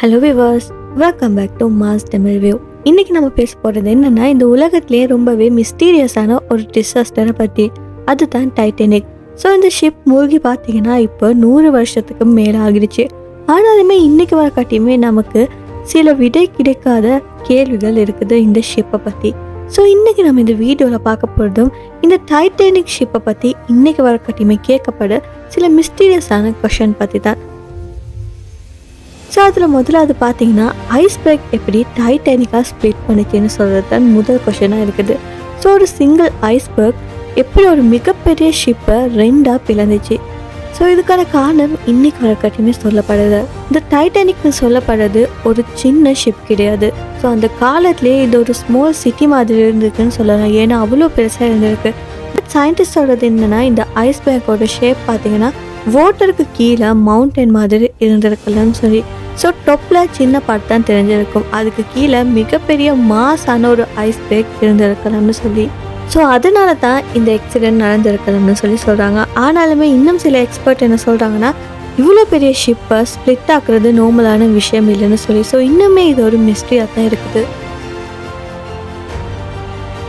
Hello viewers welcome back to mass Tamil view இன்றைக்கி நம்ம பேச போகிறது என்னென்னா இந்த உலகத்திலே ரொம்பவே மிஸ்டீரியஸான ஒரு டிசாஸ்டரை பற்றி அதுதான் டைட்டானிக் ஸோ இந்த ஷிப் மூழ்கி பார்த்தீங்கன்னா இப்போ நூறு வருஷத்துக்கு மேலே ஆகிடுச்சு. ஆனாலுமே இன்றைக்கி வர காட்டியுமே நமக்கு சில விடை கிடைக்காத கேள்விகள் இருக்குது இந்த ஷிப்பை பற்றி ஸோ இன்றைக்கி நம்ம இந்த வீடியோவில் பார்க்க போகிறதும் இந்த டைட்டானிக் ஷிப்பை பற்றி இன்னைக்கு வர காட்டியுமே கேட்கப்பட சில மிஸ்டீரியஸான கொஷன் பற்றி தான் ஸோ அதில் முதல்ல அது பார்த்தீங்கன்னா ஐஸ்பேக் எப்படி டைட்டானிக்காக ஸ்ப்ளிட் பண்ணுச்சுன்னு சொல்கிறது தான் முதல் கொஷனாக இருக்குது. ஸோ ஒரு சிங்கிள் ஐஸ்பெர்க் எப்படி ஒரு மிகப்பெரிய ஷிப்பை ரெண்டாக பிளந்துச்சு? ஸோ இதுக்கான காரணம் இன்னைக்கு வரக்கட்டுமே சொல்லப்படுது இந்த டைட்டானிக்னு சொல்லப்படுறது ஒரு சின்ன ஷிப் கிடையாது. ஸோ அந்த காலத்திலே இது ஒரு ஸ்மால் சிட்டி மாதிரி இருந்திருக்குன்னு சொல்லலாம். ஏன்னா அவ்வளோ பெருசாக இருந்திருக்கு. பட் சயின்டிஸ்ட் சொல்கிறது என்னென்னா இந்த ஐஸ்பேக்கோட ஷேப் பார்த்தீங்கன்னா வாட்டருக்கு கீழே மவுண்டன் மாதிரி இருந்திருக்கலன்னு சொல்லி. ஸோ டொப்பில் சின்ன பார்ட் தான் தெரிஞ்சிருக்கும். அதுக்கு கீழே மிகப்பெரிய மாஸான ஒரு ஐஸ் பேக் இருந்திருக்கலாம்னு சொல்லி. ஸோ அதனால தான் இந்த எக்ஸிடென்ட் நடந்திருக்கலாம்னு சொல்லி சொல்கிறாங்க ஆனாலுமே இன்னும் சில எக்ஸ்பர்ட் என்ன சொல்கிறாங்கன்னா இவ்வளோ பெரிய ஷிப்பை ஸ்ப்ளிட் ஆக்குறது நார்மலான விஷயம் இல்லைன்னு சொல்லி. ஸோ இன்னுமே இது ஒரு மிஸ்ட்ரியாக தான் இருக்குது.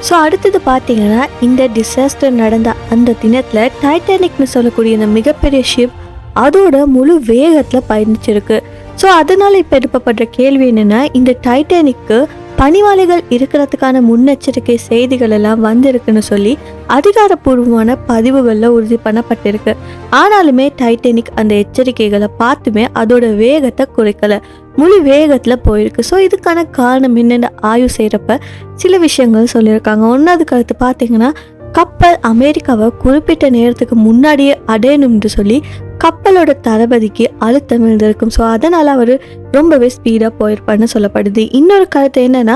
ஸோ அடுத்தது பார்த்தீங்கன்னா இந்த டிசாஸ்டர் நடந்த அந்த தினத்தில் டைட்டானிக்னு சொல்லக்கூடிய இந்த மிகப்பெரிய ஷிப் அதோட முழு வேகத்தில் பயணிச்சிருக்கு. ஸோ அதனால் இப்போ எழுப்பப்படுற கேள்வி என்னென்னா இந்த டைட்டானிக்கு பணிவாளிகள் இருக்கிறதுக்கான முன்னெச்சரிக்கை செய்திகள் எல்லாம் வந்திருக்குன்னு சொல்லி அதிகாரப்பூர்வமான பதிவுகளில் உறுதி பண்ணப்பட்டிருக்கு. ஆனாலுமே டைட்டானிக் அந்த எச்சரிக்கைகளை பார்த்துமே அதோட வேகத்தை குறைக்கல. முழு வேகத்தில் போயிருக்கு. ஸோ இதுக்கான காரணம் என்னென்னு ஆய்வு செய்கிறப்ப சில விஷயங்கள் சொல்லியிருக்காங்க. ஒன்றாவது கருத்து பார்த்தீங்கன்னா கப்பல் அமெரிக்காவை குறிப்பிட்ட நேரத்துக்கு முன்னாடியே அடையணும்னு சொல்லி கப்பலோட தளபதிக்கு அழுத்தம் இருந்திருக்கும். ஸோ அதனால் அவர் ரொம்பவே ஸ்பீடாக போயிருப்பார்னு சொல்லப்படுது. இன்னொரு கருத்து என்னன்னா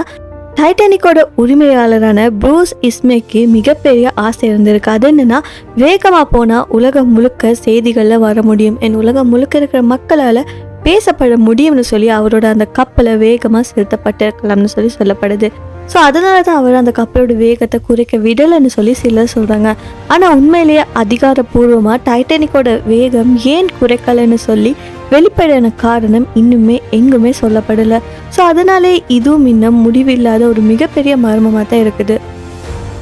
டைட்டானிக்கோட உரிமையாளரான ப்ரூஸ் இஸ்மேக்கு மிகப்பெரிய ஆசை இருந்திருக்கு. அது என்னன்னா வேகமாக போனால் உலகம் முழுக்க செய்திகளில் வர முடியும். என் உலகம் முழுக்க இருக்கிற மக்களால் பேசப்பட முடியும்னு சொல்லி அவரோட அந்த கப்பலை வேகமாக செலுத்தப்பட்டிருக்கலாம்னு சொல்லி சொல்லப்படுது. ஸோ அதனால தான் அவர் அந்த கப்பலோட வேகத்தை குறைக்க விடலைன்னு சொல்லி சிலர் சொல்கிறாங்க ஆனால் உண்மையிலேயே அதிகாரப்பூர்வமாக டைட்டானிக்கோட வேகம் ஏன் குறைக்கலைன்னு சொல்லி வெளிப்படையான காரணம் இன்னுமே எங்குமே சொல்லப்படலை. ஸோ அதனாலே இதுவும் இன்னும் முடிவில்லாத ஒரு மிகப்பெரிய மர்மமாக தான் இருக்குது.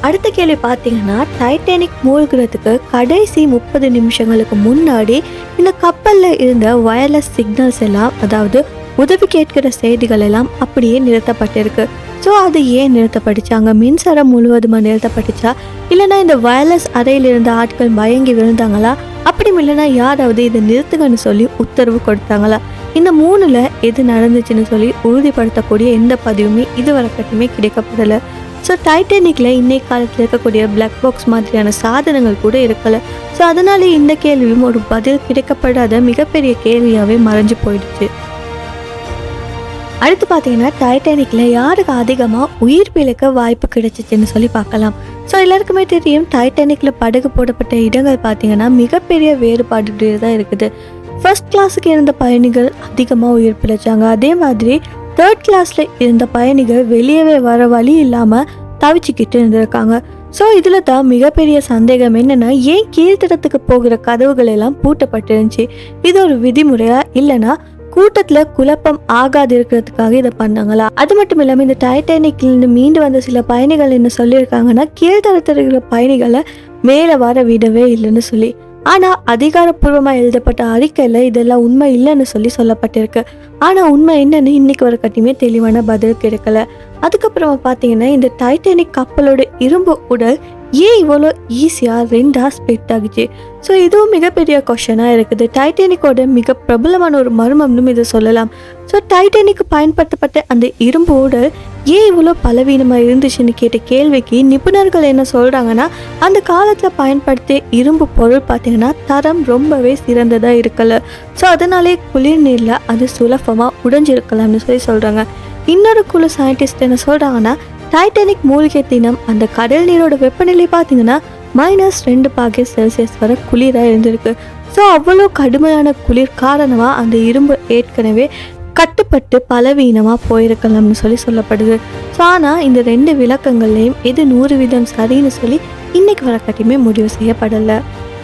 அடுத்த கேள்வி பார்த்தீங்கன்னா டைட்டானிக் மூழ்கிறதுக்கு கடைசி முப்பது நிமிஷங்களுக்கு முன்னாடி இந்த கப்பலில் இருந்த வயர்லெஸ் சிக்னல்ஸ் எல்லாம் அதாவது உதவி கேட்கிற செய்திகள் எல்லாம் அப்படியே நிறுத்தப்பட்டிருக்கு. ஸோ அது ஏன் நிறுத்தப்பட்டுச்சாங்க? மின்சாரம் முழுவதுமாக நிறுத்தப்பட்டுச்சா? இல்லைன்னா இந்த வயர்லெஸ் அறையில் இருந்த ஆட்கள் மயங்கி விழுந்தாங்களா? அப்படி இல்லைன்னா யாராவது இதை நிறுத்துங்கன்னு சொல்லி உத்தரவு கொடுத்தாங்களா? இந்த மூணுல எது நடந்துச்சுன்னு சொல்லி உறுதிப்படுத்தக்கூடிய எந்த பதிவுமே இதுவரைக்கட்டுமே கிடைக்கப்படலை. ஸோ டைட்டானிக்கில் இன்னைக்கு காலத்தில் இருக்கக்கூடிய பிளாக் பாக்ஸ் மாதிரியான சாதனங்கள் கூட இருக்கலை. ஸோ அதனாலே இந்த கேள்வியும் ஒரு பதில் கிடைக்கப்படாத மிகப்பெரிய கேள்வியாகவே மறைஞ்சு போயிடுச்சு. அடுத்து பார்த்தீங்கன்னா டைட்டானிக்கில் யாருக்கு அதிகமாக உயிர் பிழைக்க வாய்ப்பு கிடைச்சிச்சுன்னு சொல்லி பார்க்கலாம். ஸோ எல்லாருக்குமே தெரியும் டைட்டானிக்கில் படகு போடப்பட்ட இடங்கள் பார்த்தீங்கன்னா மிகப்பெரிய வேறுபாடு தான் இருக்குது. ஃபர்ஸ்ட் கிளாஸுக்கு இருந்த பயணிகள் அதிகமாக உயிர் பிழைச்சாங்க. அதே மாதிரி தேர்ட் கிளாஸில் இருந்த பயணிகள் வெளியவே வர வழி இல்லாமல் தவிச்சுக்கிட்டு இருந்திருக்காங்க. ஸோ இதில் தான் மிகப்பெரிய சந்தேகம் என்னென்னா ஏன் கீழ்த்தடத்துக்கு போகிற கதவுகள் எல்லாம் பூட்டப்பட்டிருந்துச்சு? இது ஒரு விதிமுறையாக இல்லைன்னா கூட்டத்தில் குழப்பம் ஆகாது இருக்கிறதுக்காக இதை பண்ணாங்களா? அது மட்டும் இல்லாமல் இந்த டைட்டானிக்லேருந்து மீண்டு வந்த சில பயணிகள் என்ன சொல்லியிருக்காங்கன்னா கீழ்த்தரத்தில் இருக்கிற பயணிகளை மேலே வர விடவே இல்லைன்னு சொல்லி. ஆனால் அதிகாரப்பூர்வமாக எழுதப்பட்ட அறிக்கையில் இதெல்லாம் உண்மை இல்லைன்னு சொல்லி சொல்லப்பட்டிருக்கு. ஆனால் உண்மை என்னன்னு இன்னைக்கு ஒரு கட்டியுமே தெளிவான பதில் கிடைக்கல. அதுக்கப்புறமா பார்த்தீங்கன்னா இந்த டைட்டானிக் கப்பலோட இரும்பு உடல் ஏன் இவ்வளோ ஈஸியாக ரெண்டாக ஸ்ப்ளிட் ஆகுச்சு? ஸோ இதுவும் மிகப்பெரிய கொஷனாக இருக்குது. டைட்டானிக்கோட மிக பிரபலமான ஒரு மர்மம்னு இதை சொல்லலாம். ஸோ டைட்டானிக்கு பயன்படுத்தப்பட்ட அந்த இரும்போடு ஏன் இவ்வளோ பலவீனமாக இருந்துச்சுன்னு கேட்ட கேள்விக்கு நிபுணர்கள் என்ன சொல்கிறாங்கன்னா அந்த காலத்தில் பயன்படுத்திய இரும்பு பொருள் பார்த்திங்கன்னா தரம் ரொம்பவே சிறந்ததாக இருக்கல. ஸோ அதனாலே குளிர் நீரில் அது சுலபமாக உடைஞ்சிருக்கலாம்னு சொல்லி சொல்கிறாங்க இன்னொரு குழு சயின்டிஸ்ட் என்ன சொல்கிறாங்கன்னா டைட்டானிக் மூலிகை தினம் அந்த கடல் நீரோட வெப்பநிலை பார்த்தீங்கன்னா மைனஸ் ரெண்டு பாகை செல்சியஸ் வர குளிராக இருந்திருக்கு ஸோ அவ்வளோ கடுமையான குளிர் காரணமாக அந்த இரும்பு ஏற்கனவே கட்டுப்பட்டு பலவீனமாக போயிருக்கலாம்னு சொல்லி சொல்லப்படுது. ஸோ ஆனால் இந்த ரெண்டு விளக்கங்கள்லையும் எது நூறு வீதம் சரின்னு சொல்லி இன்னைக்கு வரக்கட்டியுமே முடிவு செய்யப்படலை.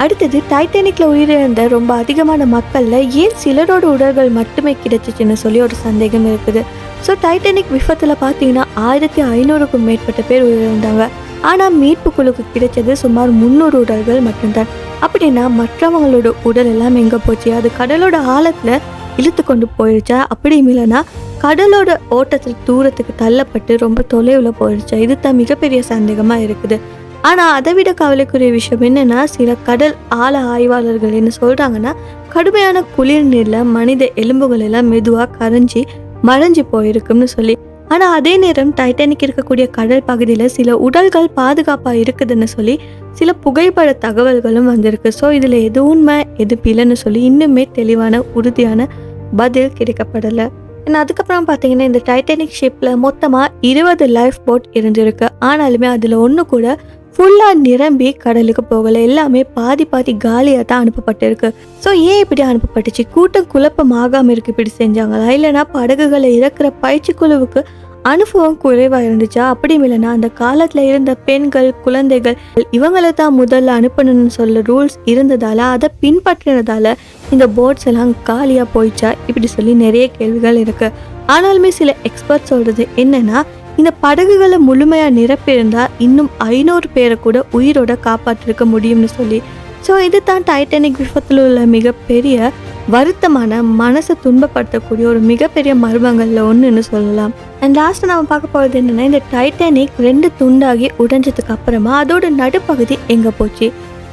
அடுத்தது டைட்டானிக்ல உயிரிழந்த ரொம்ப அதிகமான மக்கள்ல ஏன் சிலரோட உடல்கள் மட்டுமே கிடைச்சிச்சுன்னு சொல்லி ஒரு சந்தேகம் இருக்குது. ஸோ டைட்டானிக் விபத்தில் பார்த்தீங்கன்னா ஆயிரத்தி ஐநூறுக்கும் மேற்பட்ட பேர் உயிரிழந்தாங்க. ஆனால் மீட்பு குழுக்கு கிடைச்சது சுமார் முந்நூறு உடல்கள் மட்டும்தான். அப்படின்னா மற்றவங்களோட உடல் எல்லாம் எங்கே போச்சு? அது கடலோட ஆழத்தில் இழுத்து கொண்டு போயிடுச்சா அப்படி இல்லைன்னா கடலோட ஓட்டத்தில் தூரத்துக்கு தள்ளப்பட்டு ரொம்ப தொலைவில் போயிடுச்சா இது தான் மிகப்பெரிய சந்தேகமாக இருக்குது. ஆனால் அதை விட கவலைக்குரிய விஷயம் என்னென்னா சில கடல் ஆழ ஆய்வாளர்கள் என்ன சொல்கிறாங்கன்னா கடுமையான குளிர் நீரில் மனித எலும்புகள் எல்லாம் மெதுவாக கரைஞ்சி மறைஞ்சு போயிருக்கும்னு சொல்லி. ஆனால் அதே நேரம் டைட்டானிக் இருக்கக்கூடிய கடல் பகுதியில் சில உடல்கள் பாதுகாப்பாக இருக்குதுன்னு சொல்லி சில புகைப்பட தகவல்களும் வந்திருக்கு. ஸோ இதில் எது உண்மை எது பிழைன்னு சொல்லி இன்னுமே தெளிவான உறுதியான பதில் கிடைக்கப்படலை. ஏன்னா அதுக்கப்புறம் பார்த்தீங்கன்னா இந்த டைட்டானிக் ஷிப்பில் மொத்தமாக இருபது லைஃப் போட் இருந்திருக்கு. ஆனாலுமே அதில் ஒன்று கூட ஃபுல்லாக நிரம்பி கடலுக்கு போகலை. எல்லாமே பாதி பாதி காலியாக தான் அனுப்பப்பட்டிருக்கு. ஸோ ஏன் இப்படி அனுப்பப்பட்டுச்சு? கூட்டம் குழப்பம் ஆகாமல் இருக்கு இப்படி செஞ்சாங்களா? இல்லைன்னா படகுகளை இறக்குற பயிற்சி குழுவுக்கு அனுபவம் குறைவாக இருந்துச்சா? அப்படியும் இல்லைன்னா அந்த காலத்தில் இருந்த பெண்கள் குழந்தைகள் இவங்களை தான் முதல்ல அனுப்பணும்னு சொல்ல ரூல்ஸ் இருந்ததால் அதை பின்பற்றினதால இந்த போட்ஸ் எல்லாம் காலியாக போயிச்சா? இப்படி சொல்லி நிறைய கேள்விகள் இருக்குது ஆனாலுமே சில எக்ஸ்பர்ட் சொல்கிறது என்னன்னா இந்த படகுகளை முழுமையாக நிரப்பியிருந்தா இன்னும் ஐநூறு பேரை கூட உயிரோட காப்பாற்றிருக்க முடியும்னு சொல்லி. ஸோ இது தான் டைட்டானிக் விபத்தில் உள்ள மிகப்பெரிய வருத்தமான மனசை துன்பப்படுத்தக்கூடிய ஒரு மிகப்பெரிய மர்மங்களில் ஒன்றுன்னு சொல்லலாம். அண்ட் லாஸ்ட்டு நம்ம பார்க்க போகிறது என்னென்னா இந்த டைட்டானிக் ரெண்டு துண்டாகி உடைஞ்சதுக்கு அப்புறமா அதோட நடுப்பகுதி எங்கே போச்சு?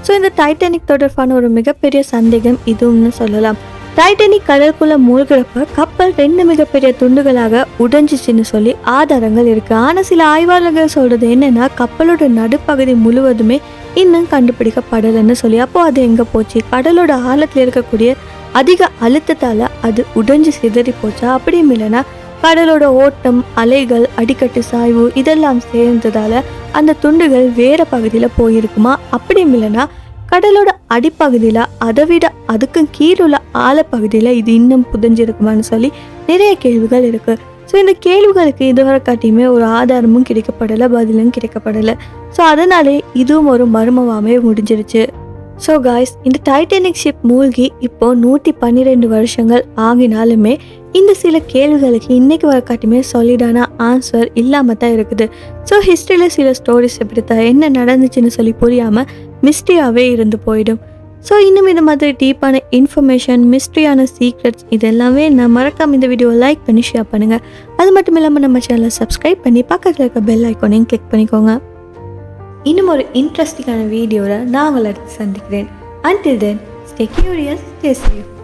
ஸோ இந்த டைட்டானிக் தொடர்பான ஒரு மிகப்பெரிய சந்தேகம் இதுவும்னு சொல்லலாம். டைட்டனிக் கடற்குள்ள மூழ்கிறப்ப கப்பல் ரெண்டு மிகப்பெரிய துண்டுகளாக உடைஞ்சிச்சுன்னு சொல்லி ஆதாரங்கள் இருக்கு. ஆனால் சில ஆய்வாளர்கள் சொல்றது என்னன்னா கப்பலோட நடுப்பகுதி முழுவதுமே இன்னும் கண்டுபிடிக்கப்படலைன்னு சொல்லி. அப்போ அது எங்க போச்சு? கடலோட ஆழத்தில் இருக்கக்கூடிய அதிக அழுத்தத்தால அது உடைஞ்சு சிதறி போச்சா? அப்படியும் இல்லைன்னா கடலோட ஓட்டம் அலைகள் அடிக்கட்டு சாய்வு இதெல்லாம் சேர்ந்ததால அந்த துண்டுகள் வேற பகுதியில் போயிருக்குமா? அப்படியும் இல்லைன்னா கடலோட அடிப்பகுதியில் அதை விட அதுக்கும் கீழுள்ள ஆழப்பகுதியில் இது இன்னும் புதஞ்சிருக்குமான்னு சொல்லி நிறைய கேள்விகள் இருக்குது ஸோ இந்த கேள்விகளுக்கு இதுவரை காட்டியுமே ஒரு ஆதாரமும் கிடைக்கப்படலை பதிலும் கிடைக்கப்படலை. ஸோ அதனாலே இதுவும் ஒரு மர்மமாகவே முடிஞ்சிருச்சு. ஸோ காய்ஸ் இந்த டைட்டானிக் ஷிப் மூழ்கி இப்போ நூற்றி பன்னிரெண்டு வருஷங்கள் ஆகினாலுமே இந்த சில கேள்விகளுக்கு இன்னைக்கு வர காட்டியுமே சாலிடான ஆன்சர் இல்லாமல் தான் இருக்குது. ஸோ ஹிஸ்ட்ரியில் சில ஸ்டோரிஸ் எப்படி தான் என்ன நடந்துச்சுன்னு சொல்லி புரியாமல் மிஸ்ட்ரியாகவே இருந்து போயிடும். ஸோ இன்னும் இந்த மாதிரி டீப்பான இன்ஃபர்மேஷன் மிஸ்ட்ரியான சீக்ரெட்ஸ் இதெல்லாமே நான் மறக்காமல் இந்த வீடியோ லைக் பண்ணி ஷேர் பண்ணுங்கள் அது மட்டும் இல்லாமல் நம்ம சேனலை சப்ஸ்கிரைப் பண்ணி பக்கத்தில் இருக்க பெல் ஐக்கோனையும் கிளிக் பண்ணிக்கோங்க. இன்னும் ஒரு இன்ட்ரெஸ்டிங்கான வீடியோவில் நான் உங்களை அடுத்து சந்திக்கிறேன். Until then stay curious stay safe